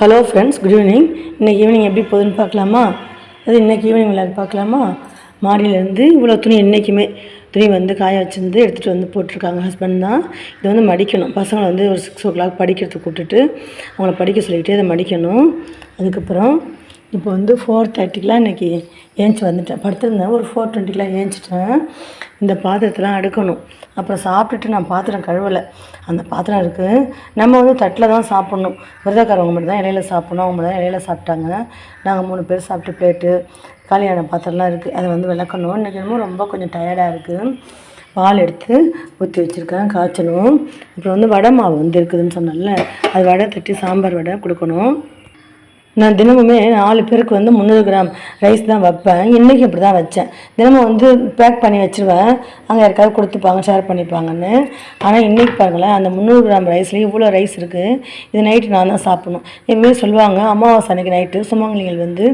Hello friends good evening இன்னைக்கு evening எப்படி போகுதுன்னு பார்க்கலாமா? அது இன்னைக்கு ஈவினிங் விளையாட பார்க்கலாமா? மாடியிலேருந்து இவ்வளோ துணி என்றைக்குமே துணி வந்து காய வச்சுருந்து எடுத்துகிட்டு வந்து போட்டிருக்காங்க. ஹஸ்பண்ட் தான். இதை வந்து மடிக்கணும். பசங்களை வந்து ஒரு சிக்ஸ் ஓ கிளாக் படிக்கிறதுக்கு கூப்பிட்டுட்டு அவங்கள படிக்க சொல்லிக்கிட்டே அதை மடிக்கணும். அதுக்கப்புறம் இப்போ வந்து ஃபோர் தேர்ட்டிக்கெலாம் இன்றைக்கி ஏஞ்சி வந்துட்டேன். படுத்திருந்தேன். ஒரு ஃபோர் டுவெண்ட்டிக்கெலாம் ஏஞ்சிட்டேன். இந்த பாத்திரத்தெலாம் அடுக்கணும். அப்புறம் சாப்பிட்டுட்டு நான் பாத்திரம் கழுவலை. அந்த பாத்திரம் இருக்குது நம்ம வந்து தட்டில் தான் சாப்பிட்ணும். விரதக்காரவங்க மட்டும் தான் இலையில சாப்பிட்ணும். அவங்க தான் இலையில சாப்பிட்டாங்க. நாங்கள் மூணு பேர் சாப்பிட்டு பிளேட்டு காலியான பாத்திரம்லாம் இருக்குது அதை வந்து விளக்கணும். இன்றைக்கி என்னமோ ரொம்ப கொஞ்சம் டயர்டாக இருக்குது பால் எடுத்து ஊற்றி வச்சுருக்கேன். காய்ச்சணும். அப்புறம் வந்து வடை மாவு வந்து இருக்குதுன்னு சொன்னால அது வடை தட்டி சாம்பார் வடை கொடுக்கணும். நான் தினமுமே நாலு பேருக்கு வந்து முந்நூறு கிராம் ரைஸ் தான் வைப்பேன். இன்றைக்கி இப்படி தான் வச்சேன். தினமும் வந்து பேக் பண்ணி வச்சுருவேன். அங்கே யாருக்காவது கொடுத்துப்பாங்க ஷேர் பண்ணிப்பாங்கன்னு. ஆனால் இன்றைக்கி பாருங்களேன் அந்த முந்நூறு கிராம் ரைஸில் இவ்வளோ ரைஸ் இருக்குது இது நைட்டு நான் தான் சாப்பிட்ணும். இதுமாரி சொல்லுவாங்க அமாவாசை அன்றைக்கி நைட்டு சுமங்கலிகள் வந்து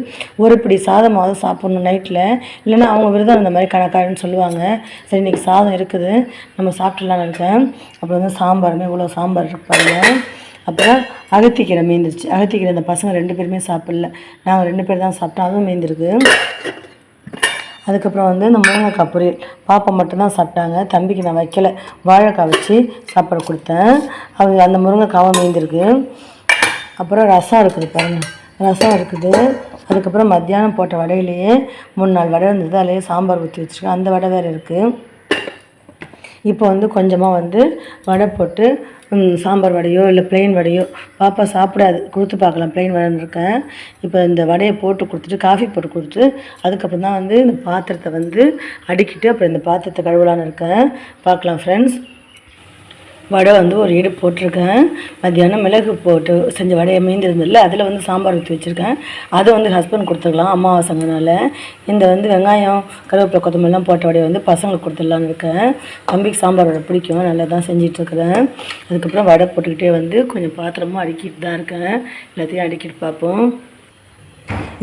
ஒரு பிடி சாதமாவது சாப்பிட்ணும் நைட்டில் இல்லைன்னா அவங்க விரதம் அந்த மாதிரி கணக்காருன்னு சொல்லுவாங்க. சரி இன்றைக்கி சாதம் இருக்குது. நம்ம சாப்பிட்லான்னு இருக்கேன் அப்புறம் வந்து சாம்பாருமே இவ்வளோ சாம்பார் இருக்கு பாருங்கள் அப்புறம் அகத்திக்கீரை மீந்துருச்சு அகத்திக்கீரை இந்த பசங்க ரெண்டு பேருமே சாப்பிடல. நாங்கள் ரெண்டு பேர் தான் சாப்பிட்டோம். அதுவும் மீந்திருக்கு. அதுக்கப்புறம் வந்து இந்த முருங்கைக்காய் பொரியல். பாப்பா மட்டும்தான் சாப்பிட்டாங்க. தம்பிக்கு நான் வைக்கல. வாழைக்காய் வச்சு சாப்பாடு கொடுத்தேன். அது அந்த முருங்கைக்காவும் மீந்திருக்கு. அப்புறம் ரசம் இருக்குது பாருங்கள் ரசம் இருக்குது. அதுக்கப்புறம் மத்தியானம் போட்ட வடையிலேயே மூணு நாலு வடை இருந்தது. அதிலேயே சாம்பார் ஊற்றி வச்சுருக்கேன். அந்த வடை வேறு இருக்குது இப்போ வந்து கொஞ்சமாக வந்து வடை போட்டு சாம்பார் வடையோ இல்லை ப்ளெயின் வடையோ பாப்பா சாப்பிடாது. கொடுத்து பார்க்கலாம் ப்ளெயின் வடைன்னு இருக்கேன். இப்போ இந்த வடையை போட்டு கொடுத்துட்டு காஃபி போட்டு கொடுத்துட்டு அதுக்கப்புறம் தான் வந்து இந்த பாத்திரத்தை வந்து அடுக்கிட்டு அப்புறம் இந்த பாத்திரத்தை கழுவலான்னு இருக்கேன். பார்க்கலாம் ஃப்ரெண்ட்ஸ் வடை வந்து ஒரு ஈடு போட்டிருக்கேன். மத்தியானம் மிளகு போட்டு செஞ்ச வடையை மீந்திருந்ததில்ல அதில் வந்து சாம்பார் ஊற்றி வச்சுருக்கேன். அதை வந்து ஹஸ்பண்ட் கொடுத்துருக்கலாம் அமாவாசைங்கனால இந்த வந்து வெங்காயம் கருவேப்பிலை கொத்தமல்லாம் போட்ட வடையை வந்து பசங்களுக்கு கொடுத்துடலான்னு இருக்கேன். தம்பிக்கு சாம்பார் வடை பிடிக்கும் நல்லா தான் செஞ்சிட்ருக்கிறேன் அதுக்கப்புறம் வடை போட்டுக்கிட்டே வந்து கொஞ்சம் பாத்திரமும் அடுக்கிட்டு தான் இருக்கேன். எல்லாத்தையும் அடுக்கிட்டு பார்ப்போம்.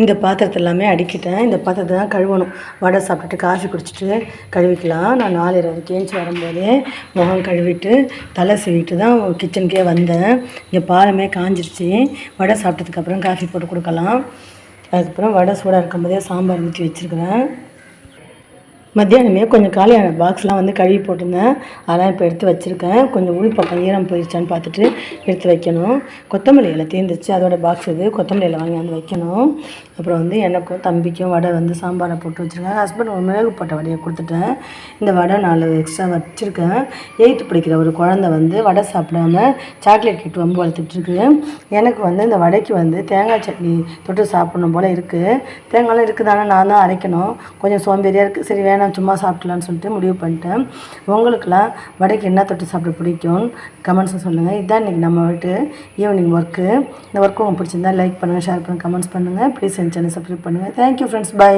இந்த பாத்திரத்தை எல்லாமே அடிக்கிட்டேன். இந்த பாத்திரத்தை தான் கழுவணும். வடை சாப்பிட்டுட்டு காஃபி குடிச்சிட்டு கழுவிக்கலாம். நான் நாலு இருபது கேஞ்சி வரும்போதே முகம் கழுவிட்டு தலை சீவிட்டு தான் கிச்சனுக்கே வந்தேன். இங்கே பாலமே காஞ்சிருச்சு. வடை சாப்பிட்டதுக்கப்புறம் காஃபி போட்டு கொடுக்கலாம். அதுக்கப்புறம் வடை சூடாக இருக்கும்போதே சாம்பார் ஊற்றி வச்சுருக்குறேன். மத்தியானமே கொஞ்சம் காலியான பாக்ஸ்லாம் வந்து கழுவி போட்டிருந்தேன். அதெல்லாம் இப்போ எடுத்து வச்சுருக்கேன். கொஞ்சம் உள் பக்கம் ஈரம் போயிடுச்சான்னு பார்த்துட்டு எடுத்து வைக்கணும். கொத்தமல்லி இலை தீர்ந்துச்சு அதோட பாக்ஸ் இது. கொத்தமல்லி இலை வாங்கி வந்து வைக்கணும். அப்புறம் வந்து எனக்கும் தம்பிக்கும் வடை வந்து சாம்பாரை போட்டு வச்சுருக்கேன். ஹஸ்பண்ட் ஒரு மிளகு போட்ட வடையை கொடுத்துட்டேன். இந்த வடை நாலு எக்ஸ்ட்ரா வச்சுருக்கேன். எயித்து பிடிக்கிற ஒரு குழந்தை வந்து வடை சாப்பிடாம சாக்லேட் கேட்டு வம்பு வளர்த்துட்ருக்கு எனக்கு வந்து இந்த வடைக்கு வந்து தேங்காய் சட்னி தொட்டு சாப்பிடணும் போல் இருக்குது தேங்காய்லாம் இருக்குதானே நான் தான் அரைக்கணும். கொஞ்சம் சோம்பேறியாக இருக்குது சரி வேணாம். நான் சும்மா சாப்பிட்லான்னு சொல்லிட்டு முடிவு பண்ணிட்டேன். உங்களுக்கெல்லாம் வடைக்கு என்ன தொட்டு சாப்பிட பிடிக்கும்? கமெண்ட்ஸை சொல்லுங்கள் இதுதான் இன்றைக்கி நம்ம வீட்டு ஈவினிங் ஒர்க்கு இந்த ஒர்க்கு உங்களுக்கு பிடிச்சிருந்தா லைக் பண்ணுங்கள் ஷேர் பண்ணுங்கள் கமெண்ட்ஸ் பண்ணுங்கள் ப்ளீஸ் என் சேனல் சப்ஸ்கிரைப் பண்ணுங்கள் தேங்க்யூ ஃப்ரெண்ட்ஸ் பை